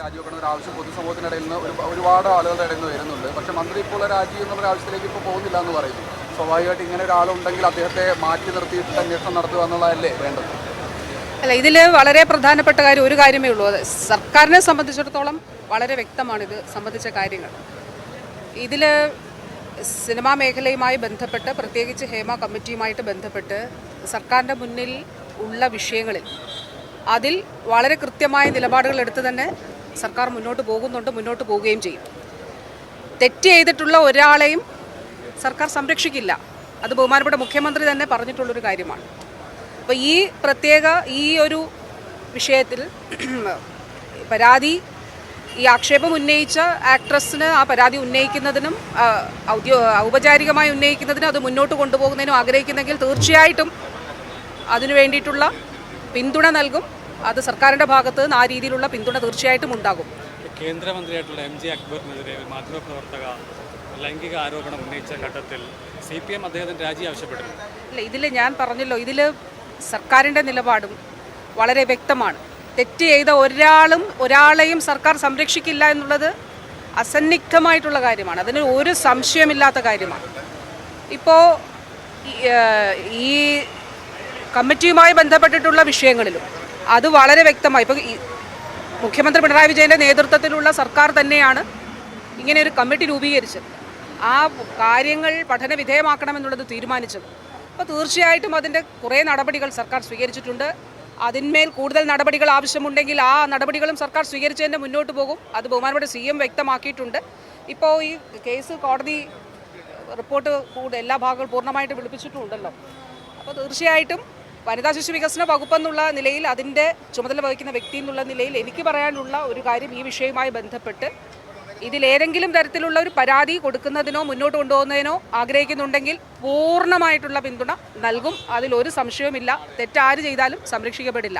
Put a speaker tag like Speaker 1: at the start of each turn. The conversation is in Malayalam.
Speaker 1: രാജിവെക്കണം ഒരു ആവശ്യം പൊതുസമൂഹത്തിനിടയിൽ നിന്ന് ഒരു ഒരുപാട് ആളുകളുടെ ഇടയിൽ നിന്ന് വരുന്നുണ്ട്. പക്ഷെ മന്ത്രി ഇപ്പോൾ രാജി എന്നുള്ള ആവശ്യത്തിലേക്ക് ഇപ്പോൾ പോകുന്നില്ല എന്ന് പറയുന്നു. സ്വാഭാവികമായിട്ട് ഇങ്ങനെ ഒരാളുണ്ടെങ്കിൽ അദ്ദേഹത്തെ മാറ്റി നിർത്തിയിട്ട് അന്വേഷണം നടത്തുക എന്നുള്ളതല്ലേ വേണ്ടത്?
Speaker 2: അല്ല ഇതിൽ വളരെ പ്രധാനപ്പെട്ട കാര്യം ഒരു കാര്യമേ ഉള്ളൂ. അത് സർക്കാരിനെ സംബന്ധിച്ചിടത്തോളം വളരെ വ്യക്തമാണ് ഇത് സംബന്ധിച്ച കാര്യങ്ങൾ. ഇതിൽ സിനിമാ മേഖലയുമായി ബന്ധപ്പെട്ട് പ്രത്യേകിച്ച് ഹേമ കമ്മിറ്റിയുമായിട്ട് ബന്ധപ്പെട്ട് സർക്കാരിന്റെ മുന്നിൽ ഉള്ള വിഷയങ്ങളിൽ അതിൽ വളരെ കൃത്യമായ നിലപാടുകൾ എടുത്ത് തന്നെ സർക്കാർ മുന്നോട്ട് പോകുന്നുണ്ട് മുന്നോട്ട് പോവുകയും ചെയ്യും. തെറ്റ് ചെയ്തിട്ടുള്ള ഒരാളെയും സർക്കാർ സംരക്ഷിക്കില്ല. അത് ബഹുമാനപ്പെട്ട മുഖ്യമന്ത്രി തന്നെ പറഞ്ഞിട്ടുള്ളൊരു കാര്യമാണ്. അപ്പോൾ ഈ പ്രത്യേക ഈ ഒരു വിഷയത്തിൽ പരാതി ഈ ആക്ഷേപം ഉന്നയിച്ച ആക്ട്രസിന് ആ പരാതി ഉന്നയിക്കുന്നതിനും ഔദ്യോ ഔപചാരികമായി ഉന്നയിക്കുന്നതിനും അത് മുന്നോട്ട് കൊണ്ടുപോകുന്നതിനും ആഗ്രഹിക്കുന്നെങ്കിൽ തീർച്ചയായിട്ടും അതിനു വേണ്ടിയിട്ടുള്ള പിന്തുണ നൽകും. അത് സർക്കാരിന്റെ ഭാഗത്ത് നിന്ന് ആ രീതിയിലുള്ള പിന്തുണ തീർച്ചയായിട്ടും ഉണ്ടാകും.
Speaker 3: കേന്ദ്രമന്ത്രിയായിട്ടുള്ള എം ജെ അക്ബറിനെതിരെ മാധ്യമപ്രവർത്തക ലൈംഗിക ആരോപണം ഉന്നയിച്ച ഘട്ടത്തിൽ സി പി എം അദ്ദേഹത്തിന് രാജി ആവശ്യപ്പെട്ടിരുന്നു.
Speaker 2: ഇല്ല ഇതിൽ ഞാൻ പറഞ്ഞല്ലോ ഇതിൽ സർക്കാരിന്റെ നിലപാടും വളരെ വ്യക്തമാണ്. തെറ്റ് ചെയ്ത ഒരാളും ഒരാളെയും സർക്കാർ സംരക്ഷിക്കില്ല എന്നുള്ളത് അസന്നിഗ്ധമായിട്ടുള്ള കാര്യമാണ്. അതിന് ഒരു സംശയമില്ലാത്ത കാര്യമാണ്. ഇപ്പോൾ ഈ കമ്മിറ്റിയുമായി ബന്ധപ്പെട്ടിട്ടുള്ള വിഷയങ്ങളിലും അത് വളരെ വ്യക്തമായി. ഇപ്പോൾ മുഖ്യമന്ത്രി പിണറായി വിജയന്റെ നേതൃത്വത്തിലുള്ള സർക്കാർ തന്നെയാണ് ഇങ്ങനെ ഒരു കമ്മിറ്റി രൂപീകരിച്ചത്. ആ കാര്യങ്ങൾ പഠന വിധേയമാക്കണമെന്നുള്ളത് തീരുമാനിച്ചത്. അപ്പോൾ തീർച്ചയായിട്ടും അതിന്റെ കുറേ നടപടികൾ സർക്കാർ സ്വീകരിച്ചിട്ടുണ്ട്. അതിന്മേൽ കൂടുതൽ നടപടികൾ ആവശ്യമുണ്ടെങ്കിൽ ആ നടപടികളും സർക്കാർ സ്വീകരിച്ചതിന്റെ മുന്നോട്ട് പോകും. അത് ബഹുമാനപ്പെട്ട സി എം വ്യക്തമാക്കിയിട്ടുണ്ട്. ഇപ്പോൾ ഈ കേസ് കോടതി റിപ്പോർട്ട് കൂടെ എല്ലാ ഭാഗങ്ങളും പൂർണമായിട്ട് വിളിപ്പിച്ചിട്ടുണ്ടല്ലോ. അപ്പോൾ തീർച്ചയായിട്ടും വനിതാ ശിശു വികസന വകുപ്പ് എന്നുള്ള നിലയിൽ അതിന്റെ ചുമതല വഹിക്കുന്ന വ്യക്തി എന്നുള്ള നിലയിൽ എനിക്ക് പറയാനുള്ള ഒരു കാര്യം ഈ വിഷയവുമായി ബന്ധപ്പെട്ട് ഇതിലേതെങ്കിലും തരത്തിലുള്ള ഒരു പരാതി കൊടുക്കുന്നതിനോ മുന്നോട്ട് കൊണ്ടുപോകുന്നതിനോ ആഗ്രഹിക്കുന്നുണ്ടെങ്കിൽ പൂർണമായിട്ടുള്ള പിന്തുണ നൽകും. അതിൽ ഒരു സംശയവുമില്ല. തെറ്റാര് ചെയ്താലും സംരക്ഷിക്കപ്പെടില്ല.